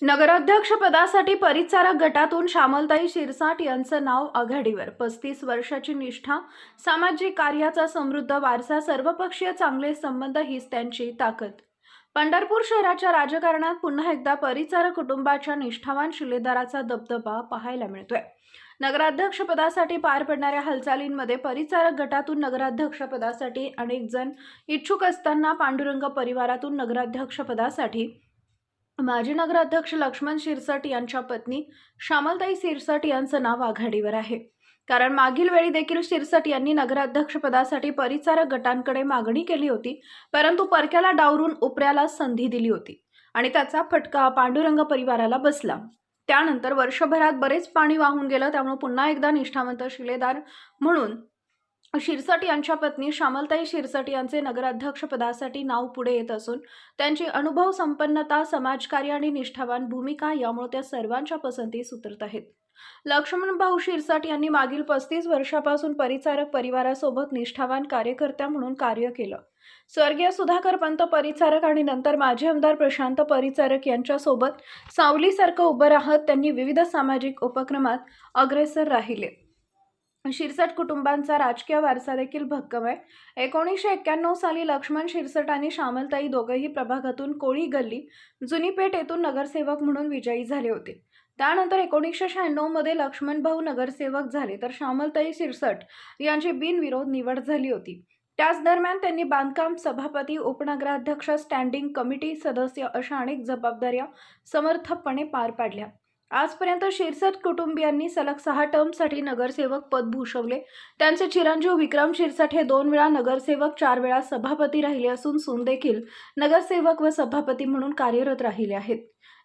नगराध्यक्षपदासाठी परिचारक गटातून श्यामलताई शिरसाट यांचं नाव आघाडीवर. पस्तीस वर्षाची निष्ठा सामाजिक कार्याचा समृद्ध वारसा सर्वपक्षीय चांगले संबंध हीच त्यांची ताकद. पंढरपूर शहराच्या राजकारणात पुन्हा एकदा परिचारक कुटुंबाच्या निष्ठावान शिलेदाराचा दबदबा पाहायला मिळतोय. नगराध्यक्षपदासाठी पार पडणाऱ्या हालचालींमध्ये परिचारक गटातून नगराध्यक्षपदासाठी अनेक जण इच्छुक असताना पांडुरंग परिवारातून नगराध्यक्षपदासाठी माजी नगराध्यक्ष लक्ष्मण शिरसट यांच्या पत्नी श्यामलताई शिरसट यांचं नाव आघाडीवर आहे. कारण मागील वेळी देखील शिरसट यांनी नगराध्यक्षपदासाठी परिचारक गटांकडे मागणी केली होती परंतु परक्याला डावरून उपऱ्याला संधी दिली होती आणि त्याचा फटका पांडुरंग परिवाराला बसला. त्यानंतर वर्षभरात बरेच पाणी वाहून गेलं त्यामुळे पुन्हा एकदा निष्ठावंत शिलेदार म्हणून शिरसट यांच्या पत्नी श्यामलताई शिरसट यांचे नगराध्यक्षपदासाठी नाव पुढे येत असून त्यांची अनुभव संपन्नता समाजकार्य आणि निष्ठावान भूमिका यामुळे त्या सर्वांच्या पसंतीस उतरत आहेत. लक्ष्मण भाऊ शिरसाट यांनी मागील पस्तीस वर्षापासून परिचारक परिवारासोबत निष्ठावान कार्यकर्त्या म्हणून कार्य केलं. स्वर्गीय सुधाकर पंत परिचारक आणि नंतर माजी आमदार प्रशांत परिचारक यांच्यासोबत सावलीसारखं उभं राहत त्यांनी विविध सामाजिक उपक्रमात अग्रेसर राहिले. शिरसट कुटुंबांचा राजकीय वारसा देखील भक्कम आहे. एकोणीसशे एक्क्याण्णव साली लक्ष्मण शिरसट आणि श्यामलताई दोघंही प्रभागातून कोळी गल्ली जुनी पेठ येथून नगरसेवक म्हणून विजयी झाले होते. त्यानंतर एकोणीसशे शहाण्णवमध्ये लक्ष्मण भाऊ नगरसेवक झाले तर श्यामलताई शिरसट यांची बिनविरोध निवड झाली होती. त्याच दरम्यान त्यांनी बांधकाम सभापती उपनगराध्यक्ष स्टँडिंग कमिटी सदस्य अशा अनेक जबाबदाऱ्या समर्थकपणे पार पाडल्या. आजपर्यंत शिरसट कुटुंबियांनी सलग सहा टर्मसाठी नगरसेवक पद भूषवले. त्यांचे चिरंजीव विक्रम शिरसट हे दोन वेळा नगरसेवक चार वेळा सभापती राहिले असून सून देखील नगरसेवक व सभापती म्हणून कार्यरत राहिले आहेत.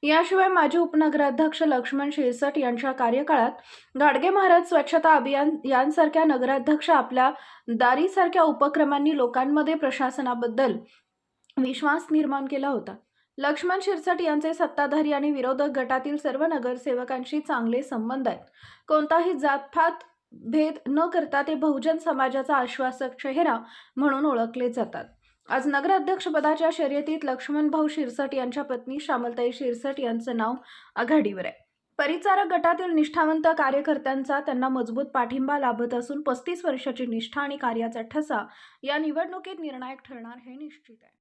याशिवाय माजी उपनगराध्यक्ष लक्ष्मण शिरसट यांच्या कार्यकाळात गाडगे महाराज स्वच्छता अभियान यांसारख्या नगराध्यक्ष आपल्या दारीसारख्या उपक्रमांनी लोकांमध्ये प्रशासनाबद्दल विश्वास निर्माण केला होता. लक्ष्मण शिरसट यांचे सत्ताधारी आणि विरोधक गटातील सर्व नगरसेवकांशी चांगले संबंध आहेत. कोणताही जातपात भेद न करता ते बहुजन समाजाचा आश्वासक चेहरा म्हणून ओळखले जातात. आज नगराध्यक्षपदाच्या शर्यतीत लक्ष्मण भाऊ शिरसट यांच्या पत्नी श्यामलताई शिरसट यांचं नाव आघाडीवर आहे. परिचारक गटातील निष्ठावंत कार्यकर्त्यांचा त्यांना मजबूत पाठिंबा लाभत असून पस्तीस वर्षाची निष्ठा आणि कार्याचा ठसा या निवडणुकीत निर्णायक ठरणार हे निश्चित आहे.